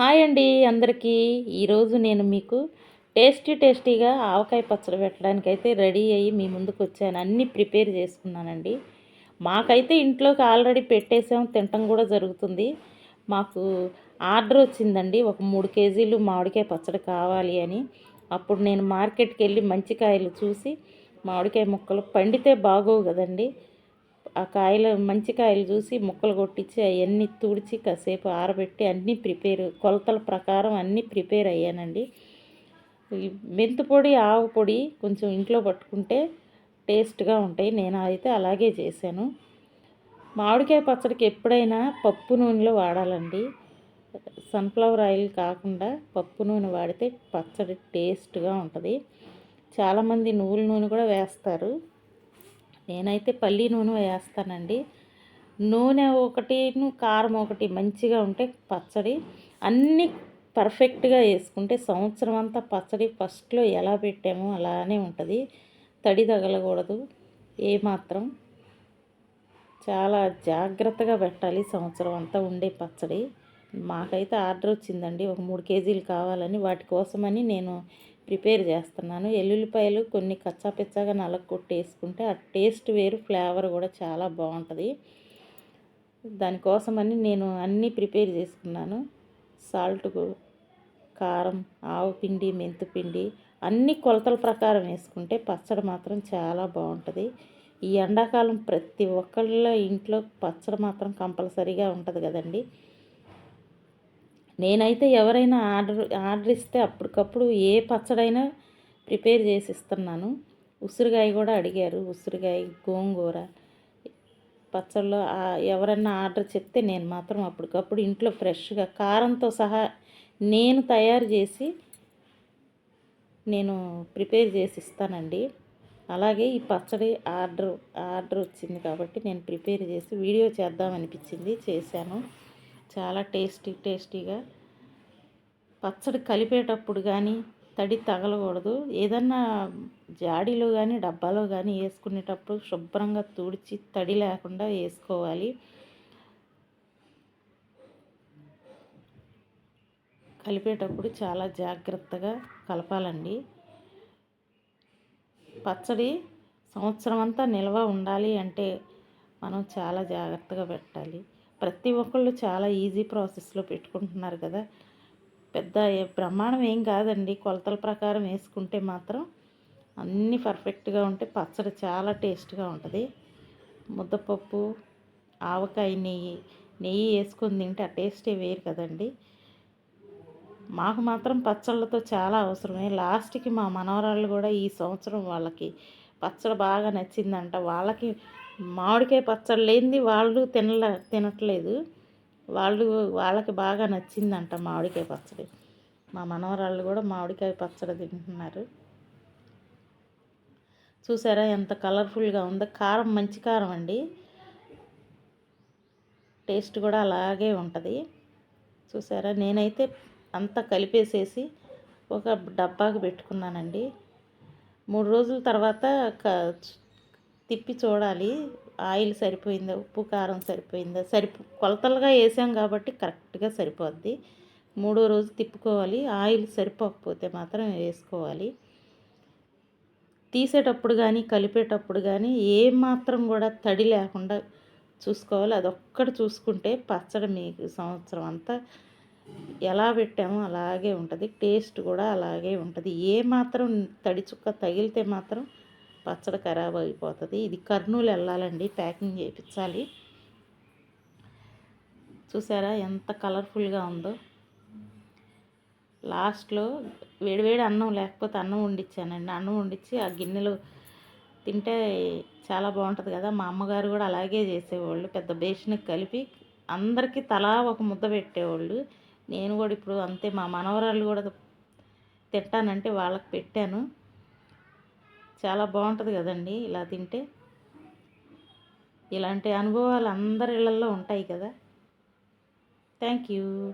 Hi అండి అందరికీ. ఈరోజు నేను మీకు టేస్టీ టేస్టీగా ఆవకాయ పచ్చడి పెట్టడానికి అయితే రెడీ అయ్యి మీ ముందుకు వచ్చాను. అన్నీ ప్రిపేర్ చేసుకున్నానండి. మాకైతే ఇంట్లోకి ఆల్రెడీ పెట్టేసాం తినటం కూడా జరుగుతుంది. మాకు ఆర్డర్ వచ్చిందండి ఒక మూడు కేజీలు మామిడికాయ పచ్చడి కావాలి అని. అప్పుడు నేను మార్కెట్కి వెళ్ళి మంచి కాయలు చూసి మామిడికాయ ముక్కలు పండితే బాగోవు కదండి. ఆ కాయలు మంచి కాయలు చూసి ముక్కలు కొట్టించి అవన్నీ తుడిచి కాసేపు ఆరబెట్టి అన్నీ ప్రిపేర్ కొలతల ప్రకారం అన్నీ ప్రిపేర్ అయ్యానండి. మెంతు పొడి ఆవు పొడి కొంచెం ఇంట్లో పట్టుకుంటే టేస్ట్గా ఉంటాయి. నేను అయితే అలాగే చేశాను. మామిడికాయ పచ్చడికి ఎప్పుడైనా పప్పు నూనెలో వాడాలండి. సన్ఫ్లవర్ ఆయిల్ కాకుండా పప్పు నూనె వాడితే పచ్చడి టేస్ట్గా ఉంటుంది. చాలామంది నువ్వుల నూనె కూడా వేస్తారు. నేనైతే పల్లి నూనె వేస్తానండి. నూనె ఒకటి కారం ఒకటి మంచిగా ఉంటే పచ్చడి అన్నీ పర్ఫెక్ట్గా వేసుకుంటే సంవత్సరం అంతా పచ్చడి ఫస్ట్లో ఎలా పెట్టామో అలానే ఉంటుంది. తడి తగలకూడదు ఏమాత్రం. చాలా జాగ్రత్తగా పెట్టాలి సంవత్సరం అంతా ఉండే పచ్చడి. మాకైతే ఆర్డర్ వచ్చిందండి ఒక మూడు కేజీలు కావాలని. వాటి కోసమని నేను ప్రిపేర్ చేస్తున్నాను. ఎల్లుల్లిపాయలు కొన్ని కచ్చాపిచ్చాగా నలగ కొట్టేసుకుంటే ఆ టేస్ట్ వేరు ఫ్లేవర్ కూడా చాలా బాగుంటుంది. దానికోసమని నేను అన్నీ ప్రిపేర్ చేసుకున్నాను. సాల్ట్ కారం ఆవు పిండి మెంతిపిండి అన్ని కొలతల ప్రకారం వేసుకుంటే పచ్చడి మాత్రం చాలా బాగుంటుంది. ఈ ఎండాకాలం ప్రతి ఒక్కళ్ళ ఇంట్లో పచ్చడి మాత్రం కంపల్సరీగా ఉంటుంది కదండి. నేనైతే ఎవరైనా ఆర్డర్ ఆర్డర్ ఇస్తే అప్పటికప్పుడు ఏ పచ్చడైనా ప్రిపేర్ చేసి ఇస్తున్నాను. ఉసిరికాయ కూడా అడిగారు. ఉసిరికాయ గోంగూర పచ్చళ్ళు ఎవరన్నా ఆర్డర్ చెప్తే నేను మాత్రం అప్పటికప్పుడు ఇంట్లో ఫ్రెష్గా కారంతో సహా నేను తయారు చేసి నేను ప్రిపేర్ చేసి ఇస్తానండి. అలాగే ఈ పచ్చడి ఆర్డర్ ఆర్డర్ వచ్చింది కాబట్టి నేను ప్రిపేర్ చేసి వీడియో చేద్దామనిపించింది చేశాను. చాలా టేస్టీ టేస్టీగా. పచ్చడి కలిపేటప్పుడు కానీ తడి తగలకూడదు. ఏదన్నా జాడీలో కానీ డబ్బాలో కానీ వేసుకునేటప్పుడు శుభ్రంగా తుడిచి తడి లేకుండా వేసుకోవాలి. కలిపేటప్పుడు చాలా జాగ్రత్తగా కలపాలండి. పచ్చడి సంవత్సరం అంతా నిల్వ ఉండాలి అంటే మనం చాలా జాగ్రత్తగా పెట్టాలి. ప్రతి ఒక్కళ్ళు చాలా ఈజీ ప్రాసెస్లో పెట్టుకుంటున్నారు కదా. పెద్ద ప్రమాణం ఏం కాదండి. కొలతల ప్రకారం వేసుకుంటే మాత్రం అన్నీ పర్ఫెక్ట్గా ఉంటే పచ్చడి చాలా టేస్ట్గా ఉంటుంది. ముద్దపప్పు ఆవకాయ నెయ్యి నెయ్యి వేసుకొని తింటే ఆ టేస్టే వేరు కదండి. మాకు మాత్రం పచ్చళ్ళతో చాలా అవసరమే. లాస్ట్కి మా మనవరాళ్ళు కూడా ఈ సంవత్సరం వాళ్ళకి పచ్చడి బాగా నచ్చిందంట. వాళ్ళకి మామిడికాయ పచ్చడి లేనిది వాళ్ళు తినల తినట్లేదు. వాళ్ళు వాళ్ళకి బాగా నచ్చిందంట మామిడికాయ పచ్చడి. మా మనవరాళ్ళు కూడా మామిడికాయ పచ్చడి తింటున్నారు. చూసారా ఎంత కలర్ఫుల్గా ఉందో. కారం మంచి కారం అండి. టేస్ట్ కూడా అలాగే ఉంటుంది. చూసారా నేనైతే అంతా కలిపేసేసి ఒక డబ్బాకు పెట్టుకున్నానండి. మూడు రోజుల తర్వాత తిప్పి చూడాలి. ఆయిల్ సరిపోయిందా? ఉప్పు కారం సరిపోయిందా? సరిపో కొలతలుగా వేసాం కాబట్టి కరెక్ట్గా సరిపోద్ది. మూడో రోజు తిప్పుకోవాలి. ఆయిల్ సరిపోకపోతే మాత్రం వేసుకోవాలి. తీసేటప్పుడు కానీ కలిపేటప్పుడు కానీ ఏమాత్రం కూడా తడి లేకుండా చూసుకోవాలి. అదొక్కటి చూసుకుంటే పచ్చడి మీకు సంవత్సరం అంతా ఎలా పెట్టామో అలాగే ఉంటుంది. టేస్ట్ కూడా అలాగే ఉంటుంది. ఏ మాత్రం తడి చుక్క తగిలితే మాత్రం పచ్చడి ఖరాబ్ అయిపోతుంది. ఇది కర్నూలు వెళ్ళాలండి. ప్యాకింగ్ చేయించాలి చూసారా ఎంత కలర్ఫుల్గా ఉందో. లాస్ట్లో వేడివేడి అన్నం లేకపోతే అన్నం వండించానండి అన్నం వండించి ఆ గిన్నెలు తింటే చాలా బాగుంటుంది కదా. మా అమ్మగారు కూడా అలాగే చేసేవాళ్ళు. పెద్ద బేషన్కి కలిపి అందరికీ తలా ఒక ముద్ద పెట్టేవాళ్ళు. నేను కూడా ఇప్పుడు అంతే మా మనవరాళ్ళు కూడా తింటానంటే వాళ్ళకి పెట్టాను. చాలా బాగుంటుంది కదండి ఇలా తింటే. ఇలాంటి అనుభవాలు అందరి ఇళ్ళల్లో ఉంటాయి కదా. Thank you.